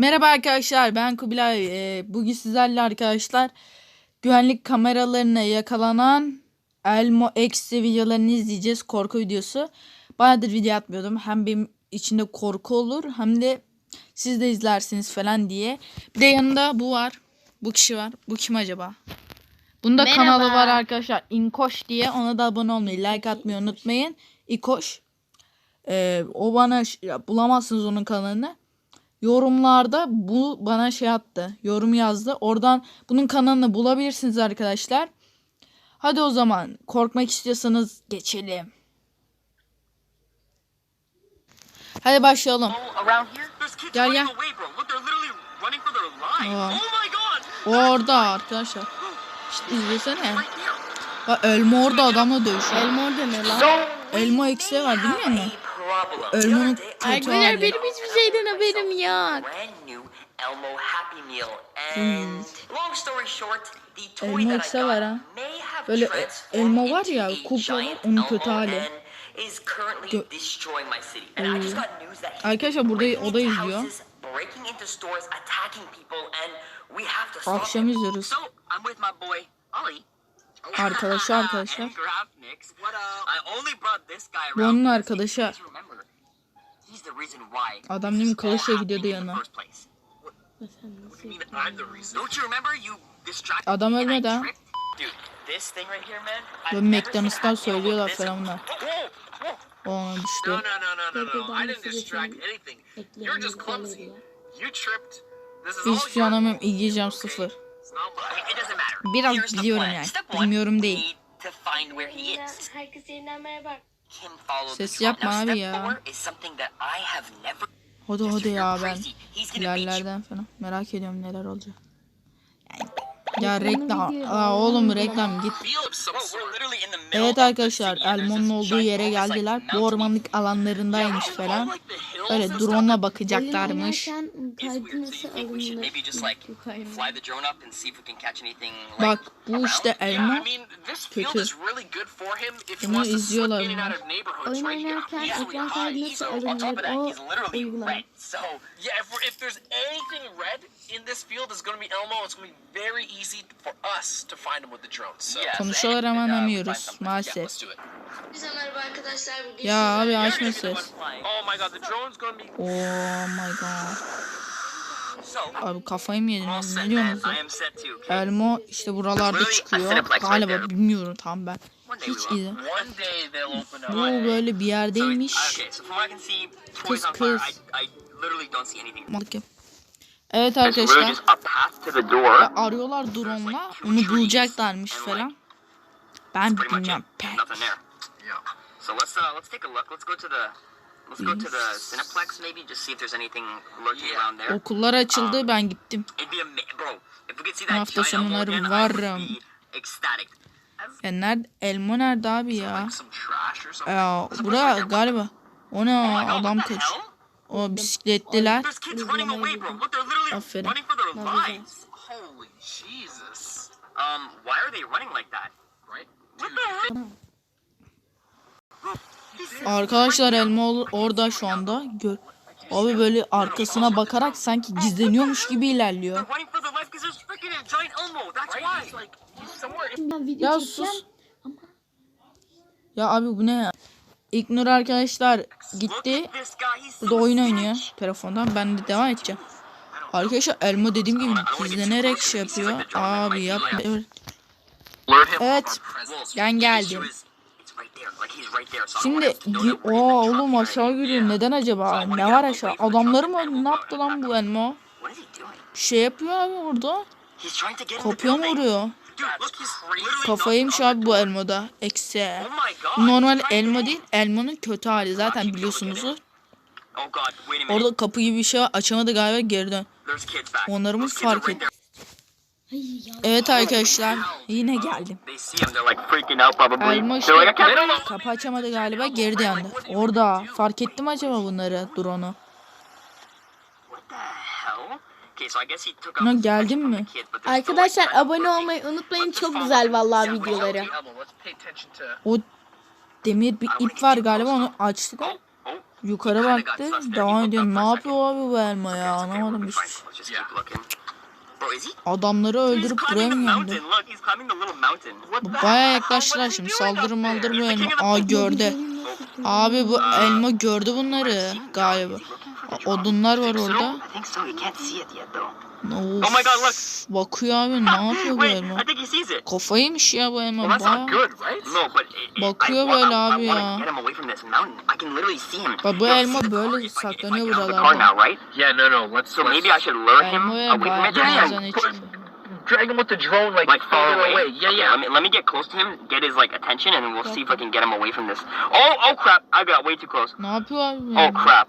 Merhaba arkadaşlar ben Kubilay. Ee, bugün sizlerle arkadaşlar güvenlik kameralarına yakalanan Elmo X videolarını izleyeceğiz. Korku videosu. Bayağıdır video atmıyordum. Hem benim içinde korku olur hem de siz de izlersiniz falan diye. Bir de yanında bu var. Bu kişi var. Bu kim acaba? Bunda Merhaba. kanalı var arkadaşlar. İnkoş diye. Ona da abone olmayı, like atmayı unutmayın. İkoş. Ee, o bana bulamazsınız onun kanalını yorumlarda bu bana şey attı. Yorum yazdı. Oradan bunun kanalını bulabilirsiniz arkadaşlar. Hadi o zaman korkmak istiyorsanız geçelim. Hadi başlayalım. Gel, gel. Aa. Oh! O orada arkadaşlar. İşte izlesene. Bak Elmo orada adamla dövüşüyor. Elmo orada ne lan? Elmo eksi var değil mi? Kötü Arkadaşlar benim hiçbir şeyden haberim yok. Elmo Happy Meal and long story short, the toy Elmo that I var ha. got may have Böyle, e, elma var ya, a kulp var, onun kötü hali. and is currently Gö- destroying my city. And I just got news that he's Arkadaşlar burada breaking o da into izliyor. houses, breaking into stores, attacking people and we have to stop Akşam izliyoruz. So, I'm with my boy Ollie. Arkadaşı arkadaşlar. Bu onun arkadaşı. he- please remember, he's the reason why Adam Kılıçla happened gidiyordu distracted Adam ölmedi ha. Böyle McDonald's'tan söylüyorlar falan bunlar. Ona düştü. Hiçbir şey anlamıyorum. okay? sıfır. Biraz biliyorum yani. Bilmiyorum değil. Herkese yeniden merhaba. Ses yapma abi ya. Hadi hadi ya ben ilerlerden falan merak ediyorum neler olacak. Ya reklam. Aa, oğlum reklam git. Evet arkadaşlar Elmo'nun olduğu yere geldiler. Bu ormanlık alanlarındaymış falan. Öyle drone'la bakacaklarmış. Bak bu işte Elmo. Kötü. Bunu izliyorlar neighborhoods, Oyun oynarken ekran kaydı nasıl alınır? O uygulama. red. So yeah, if, we're- if there's anything red in this field, it's going to be Elmo. It's going to be very easy for us to find him with the drone. So Yeah, so Konuşuyorlar ama uh, anlamıyoruz maalesef. Bize merhaba arkadaşlar. Bugün Ya abi açma ses. Oh my god, the drone's going to be Oh my god. So, Abi kafayı mı set, Ne diyorsunuz? Elmo işte buralarda çıkıyor. Galiba bilmiyorum tam ben. Hiç up. Bu böyle bir yerdeymiş. Kız kız. I, Evet arkadaşlar. Ya arıyorlar drone'la. Onu bulacaklarmış falan. Ben bilmiyorum. So let's uh let's take a look. Let's go to the let's go to the Cineplex maybe just see if there's anything lurking around there. Okullar açıldı ben gittim. Hafta sonları varım. Ya nerede? Elmo nerede abi ya? Ya bura galiba. O ne Oh adam what the kaç. hell? O bisikletliler. Aferin. Um, why are they running like that? Right? What the hell? Arkadaşlar Elmo ol- orada şu anda. Gör. Abi böyle arkasına bakarak sanki gizleniyormuş gibi ilerliyor. Ya sus. Ya abi bu ne ya? İlknur arkadaşlar gitti. Burada oyun oynuyor telefondan. Ben de devam edeceğim. Arkadaşlar Elmo dediğim gibi gizlenerek şey yapıyor. Abi yap. Evet. Ben geldim. Şimdi o oğlum aşağı görüyor. Neden acaba? Ne var aşağı? Adamları mı? Ne yaptı lan bu doing? Bir şey yapıyor abi orada. Kopya mı vuruyor? On abi the bu door. Elmo'da. Eksi. Oh. Normal elma değil. in. Elmonun kötü hali. Zaten biliyorsunuzdur. Oh. Orada kapı gibi bir şey var. Açamadı galiba geri dön. There's kids back. Onları mı Those kids are fark etti? Evet arkadaşlar. Yine geldim. Elmo işte kapı, açamadı galiba geri döndü. Orada. Fark ettim acaba bunları drone'u? From the mi? Arkadaşlar abone olmayı unutmayın. Çok güzel vallahi videoları. O demir bir ip var galiba onu açtı da. Oh, oh, Yukarı baktı. Devam ediyor. Ne yapıyor abi bu elma ya? Anlamadım şey. He? Adamları öldürüp buraya mı geldi? Baya yaklaştılar şimdi. Saldırı maldırı bu elma. Aa gördü. Abi bu elma gördü bunları galiba. Odunlar var orada. I think so. You can't see it yet though. Of, Oh my God, look. Bakıyor abi ne yapıyor bu Wait, elma? I think he sees it. Kafaymış ya bu elma baya. not good, right? No, but it, it, Bakıyor böyle I, abi I ya. want to get him away from this mountain. I can literally see him. Bak bu elma böyle saklanıyor buralarda. now, right? Yeah, no, no. Let's. So let's maybe I should lure him Elmaya away it. bazen için. drag him with the drone like, Like far further away. Yeah, Okay, yeah. Let me let me get close to him, get his like attention, and then we'll see if I can get him away from this. Oh, oh crap! I got way too close. Ne yapıyor abi bu Oh crap!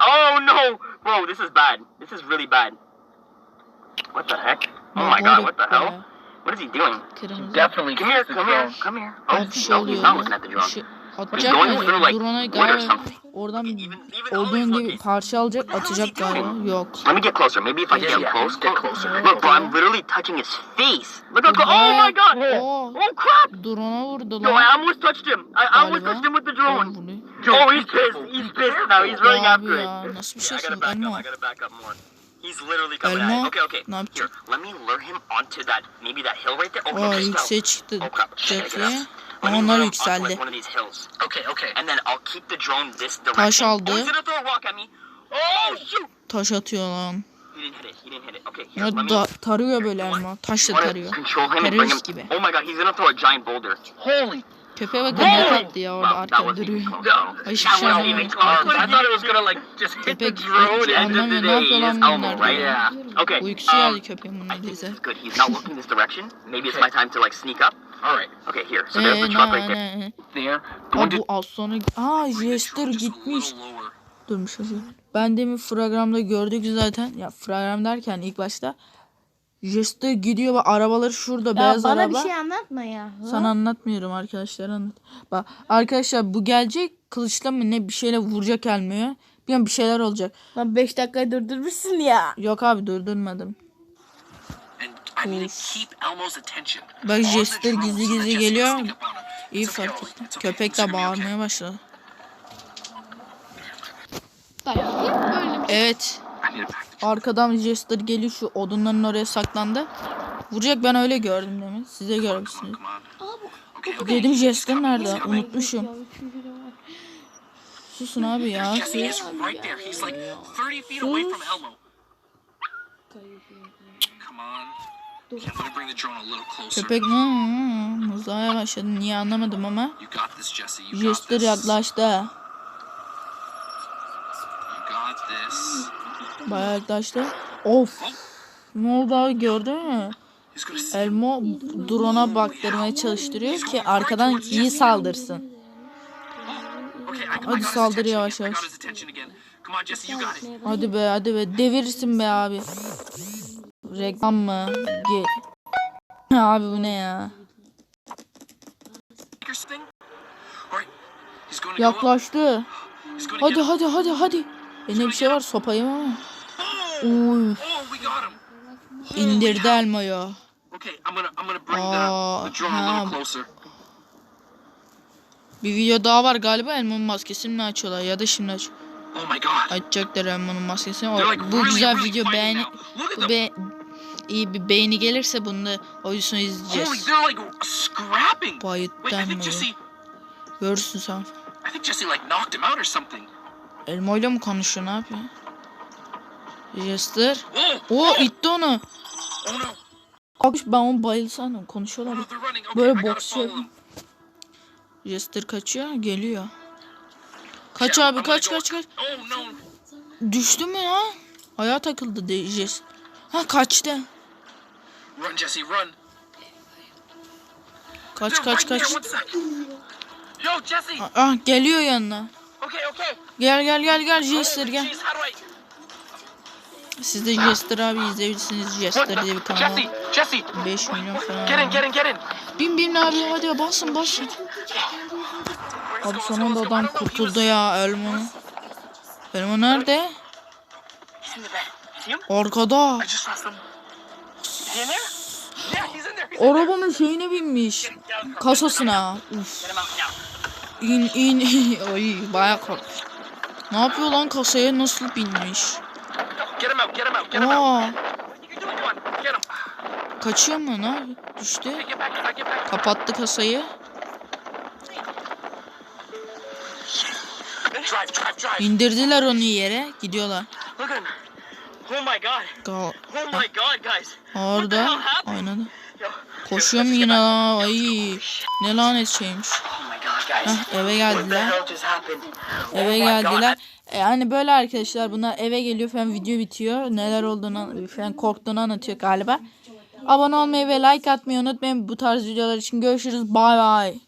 Oh no, bro, this is bad. This is really bad. What the heck? Oh my god, what the hell? What is he doing? Kırmızı. Definitely Come here, come here, drone. come here. Oh, no, he's not looking at the drone. atacak going mı? through like Drone'a galiba oradan olduğun gibi parça alacak atacak he galiba. Yok. Let me get closer. Maybe if I get Yeah, him close. get closer. Look, bro, I'm literally touching his face. Look how close. Oh my god! Oh. Oh crap! Drone'a vurdu Yo, I lan. almost touched him. I almost Galiba. touched him with the Drone vuruyor. Oh, he's pissed. He's pissed now. He's after abi it. ya nasıl bir I gotta şeysin back up. elma? I gotta back up more. He's literally coming Elma, at it. Okay, okay. ne Here, yapacak? let me lure him onto that, maybe that hill right there. Oh, Aa okay, yükseğe so- çıktı Oh crap. Jeffrey. onlar yükseldi. one of these hills. Okay, okay. And then I'll keep the drone this direction. Taş aldı. Oh, he's gonna throw a rock at me. Oh, shoot! Taş atıyor lan. Ya let me... da tarıyor böyle elma. Taşla tarıyor. control him and bring him... Terörist gibi. Oh my god, he's gonna throw a giant boulder. Holy. Köpeğe bakın ne tatlı ya orada arkada duruyor. hiçbir şey wasn't anlamadım. even close. I thought it was gonna like just hit the Köpek anlamıyor ne yapıyor lan bunlar. Okay, Uykusu um, geldi köpeğin I bunlar think this bize. is good. He's not looking this direction. Maybe it's my time to like sneak up. All right. Okay, here. So there's Eee the ne truck right there. ne. There. Bu az sonra... Aa Jester gitmiş. Durmuş hocam. Ben demin fragramda gördük zaten. Ya fragram derken ilk başta. Jester gidiyor ve arabaları şurada Ya beyaz bana araba. bir şey anlatma ya. Sana anlatmıyorum arkadaşlar anlat. Bak arkadaşlar bu gelecek kılıçla mı ne bir şeyle vuracak elmiyor. Bir an bir şeyler olacak. Lan 5 dakika durdurmuşsun ya. Yok abi durdurmadım. Bak Jester gizli gizli geliyor. İyi fark ettim. Köpek de bağırmaya başladı. Dayak öyle bir Evet. Arkadan Jester geliyor şu odunların oraya saklandı. Vuracak ben öyle gördüm demin. Size görmüşsünüz. Dedim Jester nerede? Unutmuşum. Susun abi ya. Jesse is right there. He's like 30 feet away from Elmo. Come on. Okay, I'm gonna bring the drone a little closer. Köpek hmm, mızrağaya başladı. Niye anlamadım ama. Jester yaklaştı. Bayağı yaklaştı. Of. Ne oldu abi gördün mü? Elmo drone'a baktırmaya çalıştırıyor ki arkadan iyi saldırsın. Hadi saldır yavaş yavaş. Hadi be hadi be devirirsin be abi. Reklam mı? Ge abi bu ne ya? Yaklaştı. Hadi hadi hadi hadi. Eline bir şey var sopayı mı? Uy. İndirdi elmayı. Ha. Bir video daha var galiba elmanın maskesini mi açıyorlar ya da şimdi aç açacaklar elmanın maskesini. O, bu güzel video beğeni be, iyi bir beğeni gelirse bunu da oyuncusunu Holy, izleyeceğiz. they're like scrapping. Bayıt Wait, I think denmiyor. Jesse. Görürsün sen. I think Jesse like knocked him out or something. Elmayla mı konuşuyor ne yapıyor? Jester. O itti onu. Abi ben onu bayılsana konuşuyorlar. Böyle I gotta boks follow yapıyor. them. Jester kaçıyor geliyor. Kaç abi kaç kaç kaç. Oh! Düştü mü ya? Ayağa takıldı Jester. Ha kaçtı. Run, Jesse, run! Kaç kaç kaç. Yo, Jesse! Ah geliyor yanına. Okay, okay. Gel gel gel gel Jester gel. Siz de Jester abi izleyebilirsiniz. Jester diye bir kanal var. Jesse, Jesse! 5 milyon falan. Get in, get in, get in! Bin bin abi hadi basın basın. Abi go, let's son go, anda let's go. I adam kurtuldu ya Elmo. Elmo nerede? Arkada. Arabanın şeyine binmiş. Kasasına. Uf. İn in. Oy bayağı korkmuş. Ne yapıyor lan kasaya nasıl binmiş? Aa, kaçıyor mu ne? Düştü. Kapattı kasayı. İndirdiler onu yere. Gidiyorlar. Oh my god. Oh my god, guys. Orada oynadı. Yo, Koşuyor mu yine? Ay ne lanet şeymiş. Heh, eve geldiler. Oh Eve geldiler. E, hani böyle arkadaşlar bunlar eve geliyor falan video bitiyor. Neler olduğunu falan korktuğunu anlatıyor galiba. Abone olmayı ve like atmayı unutmayın. Bu tarz videolar için görüşürüz. Bay bay.